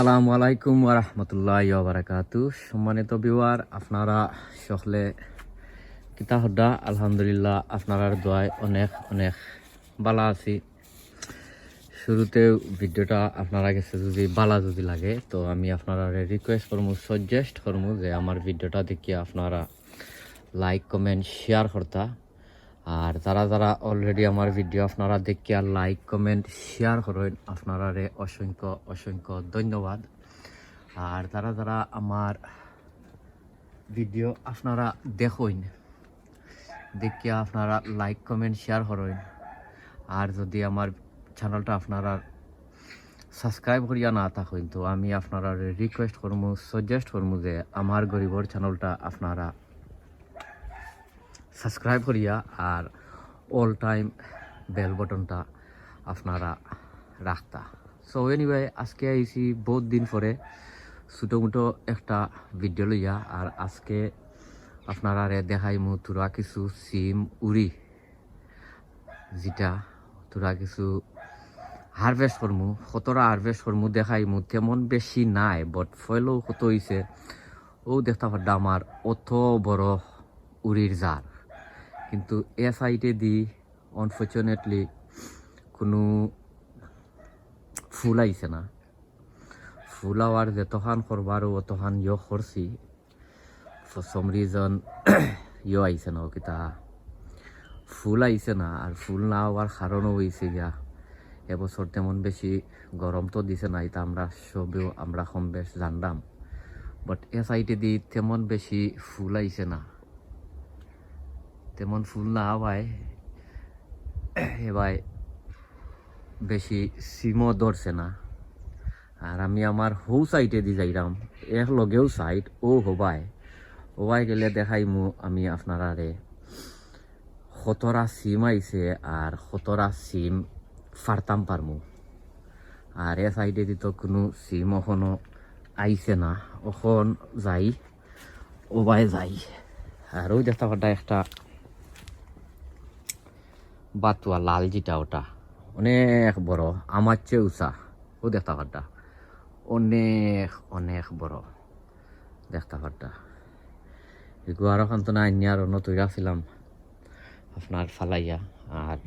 আসসালামু আলাইকুম ওরহমতুল্লাহ বারাকাতু সম্মানিত বিওয়ার আপনারা সকলে কিতা হড্ডা? আলহামদুলিল্লাহ আপনার দোয়ায় অনেক অনেক বালা আছি। শুরুতে ভিডিওটা আপনারা কাছে যদি বালা যদি লাগে, তো আমি আপনারা রিকোয়েস্ট করব সাজেস্ট করব যে আমার ভিডিওটা দেখিয়ে আপনারা লাইক কমেন্ট শেয়ার করতা। আর যারা যারা অলরেডি আমার ভিডিও আপনারা দেখিয়া লাইক কমেন্ট শেয়ার করেন আপনারা অসংখ্য অসংখ্য ধন্যবাদ। আর যারা যারা আমার ভিডিও আপনারা দেখুন দেখিয়া আপনারা লাইক কমেন্ট শেয়ার করেন। আর যদি আমার চ্যানেলটা আপনারা সাবস্ক্রাইব করিয়া না থাকেন, তো আমি আপনারা রিকোয়েস্ট করব সাজেস্ট করব যে আমার গরিবর চ্যানেলটা আপনারা সাবস্ক্রাইব করিয়া আর অল টাইম বেল বটনটা আপনারা রাখতা। সো এনিওয়ে আজকে আইসি বহুত দিন পরে ছোটো মোটো একটা ভিডিও লইয়া আর আজকে আপনারা দেখাই মু তোরা কিছু সিম উড়ি, যেটা তোরা কিছু হারভেস্ট করমু, কতটা হারভেস্ট করমু দেখাই মু তেমন বেশি নাই বট ফয়লেও কত হয়েছে ও দেখতে পারডা আমার অত বড় উড়ির জার। কিন্তু এ সাইডে দি আনফর্চুনেটলি কোনো ফুল আইছে না। ফুল আওয়ার যতখান করবারও অতখান ইয় করছি। ফর সম রিজন ইয় আইছে না কিতা ফুল আইছে না আর ফুল না হওয়ার কারণও হয়েছে গিয়া, এবছর তেমন বেশি গরম তো দিছে না এটা আমরা সবেও আমরা কম বেশ জানলাম। বাট এ সাইডে দি তেমন বেশি ফুল আইছে না। তেমন ফুল না হওয়ায় এবার বেশি সিমও ধরছে না। আর আমি আমার হৌ সাইডে দি যাইরাম এক লগেও সাইড ও হবাই হবাই গেলে দেখাই দেখাইমু আমি আপনারারে। সতরা সিম আইছে আর সতরা সিম ফারতাম পারমু। আর এ সাইডে দি তো কোনো সিম এখনও আইছে না ওখন যাই ওবাই যাই। আর ওই পাটা একটা বাতুয়া লাল যেটা ওটা। অনেক বড়, আমার চেয়ে উঁচা। ও দেখতে পারটা অনেক অনেক বড়। দেখতে পারটা গুয়ারও খান্ত না আইনি আর অন্য তৈরি ছিলাম আপনার ফালাইয়া। আর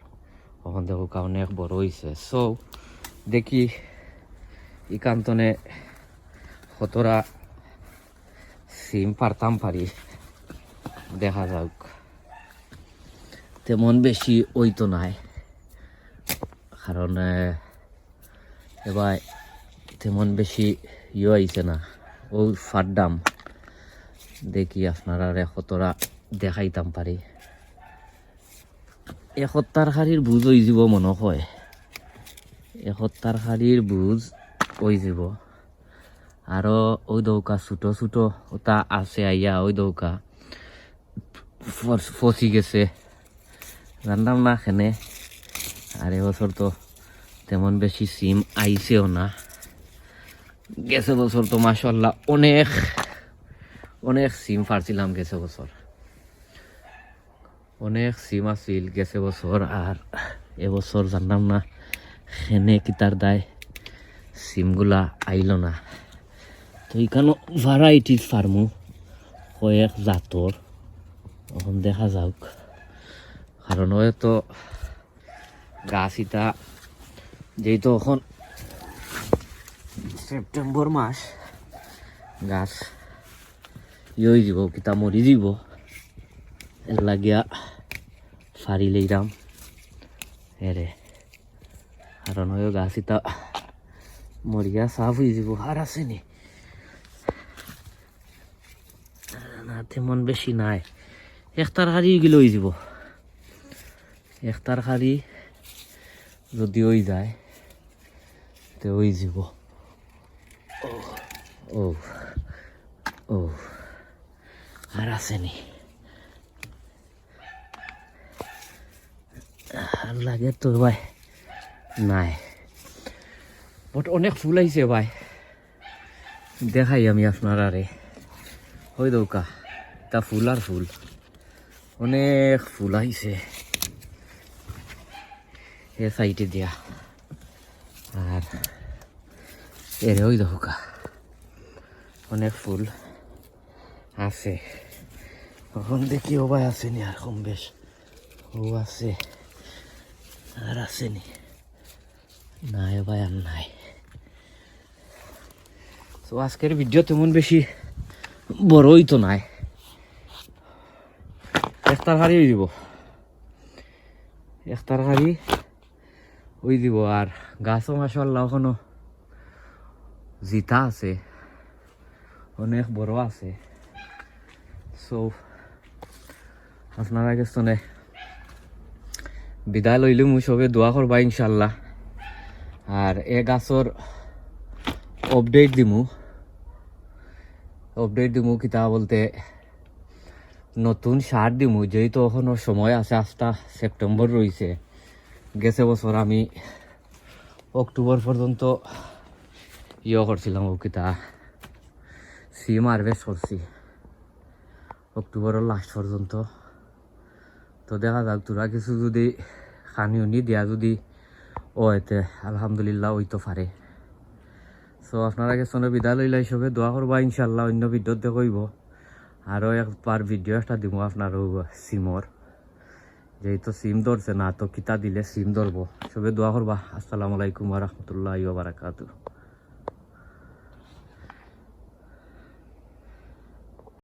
ওখান থেকে অনেক বড় হয়েছে সো দেখি ই কান্তনে কতরা সিম পারতাম পারি। দেখা যাক। তেমন বেশি ওই তো নাই। কারণ এবার তেমন বেশি ইয়ে আইছে না। ও ফাড্ডাম দেখি আপনারা কতরা দেখাইতাম পারি। এসত্তার শাড়ীৰ বুজ হৈ যাব মন হয়। এসত্তার শাড়ীৰ বুজ হৈ যাব। আৰু ওই দৌকা ছোটো ছোটো ওটা আছে আইয়া ওই দৌকা ফসি গেছে। জানতাম না খেনে। আর এবছর তো তেমন বেশি সিম আইছেও না। গেছে বছর তো মাসাল্লাহ অনেক অনেক সিম পারছিলাম গেছে বছর। অনেক সিম আছিল গেছে বছর আর এবছর জানতাম না খেনে কিতার দায়। সিমগুলা আইল না। তো এখানে ভ্যারাইটিস ফার্মু কয়েক জাতর এখন দেখা যাওক। কারণ হয়তো গাছ ইটা যেহেতু এখন সেপ্টেম্বর মাস গাছ ইয়ে যাব কিতা মরি যাব এর লাগিয়া ফারি লইরাম। এরে কারণ হয় গাছ ইটা মরিয়া সাফ হয়ে যাব আর আছে নি? তেমন বেশি নাই। একটার হারি গেলে হয়ে যাব। একটার হারি যদি ওই যায়, তে ওই যাব ও ও আর আসেনি আর লাগে তো ভাই, নাই। বট অনেক ফুল আইছে ভাই। দেখাই আমি আপনারা রে হই দৌকা, তা ফুল আর ফুল। অনেক ফুল আইছে। এ সাইডে দিয়া। আর এরে ওই দেখো কা অনেক ফুল আছে। এখন দেখি ও ভাই আসেনি আর কম বেশ। ও আছে আর আসেনি। নাই ভাই আর নাই। তো আজকের ভিডিও তেমন বেশি বড়ই তো নাই। একটার হারি ওই দিব একটার হারি ওই দিব আর গাছও মাসাল্লাহ এখনও জিতা আছে। অনেক বড় আছে। সো আপনারা গেছনে বিদায় লইলে মুই সবে দোয়া করবা ইনশাল্লাহ আর এ গাছর আপডেট দিমু। আপডেট দিমু কিতা বলতে, নতুন সার দিমু, যেহেতু এখনও সময় আছে আজটা সেপ্টেম্বর রয়েছে গেছে বছর আমি অক্টোবর পর্যন্ত ইয়ে করছিলাম ও কিতা সিম হারভেস্ট করছি। অক্টোবরের লাস্ট পর্যন্ত। তো দেখা যাক, তোরা কিছু যদি খানি উনি দিয়া যদি ও এতে আলহামদুলিল্লাহ ওই তো পারে। সো আপনারা গেছনে বিদায় লইলা হিসেবে দোয়া করবা ইনশাল্লাহ অন্য ভিডিওত দেখইব। আরও একবার ভিডিও একটা দিব আপনার সিমর। যেহেতু সিম ধরছে না, তো কিতা দিলে সিম ধরবো। সবে দোয়া করবা। আসসালামু আলাইকুম রহমতুল্লাহ বারাকাতু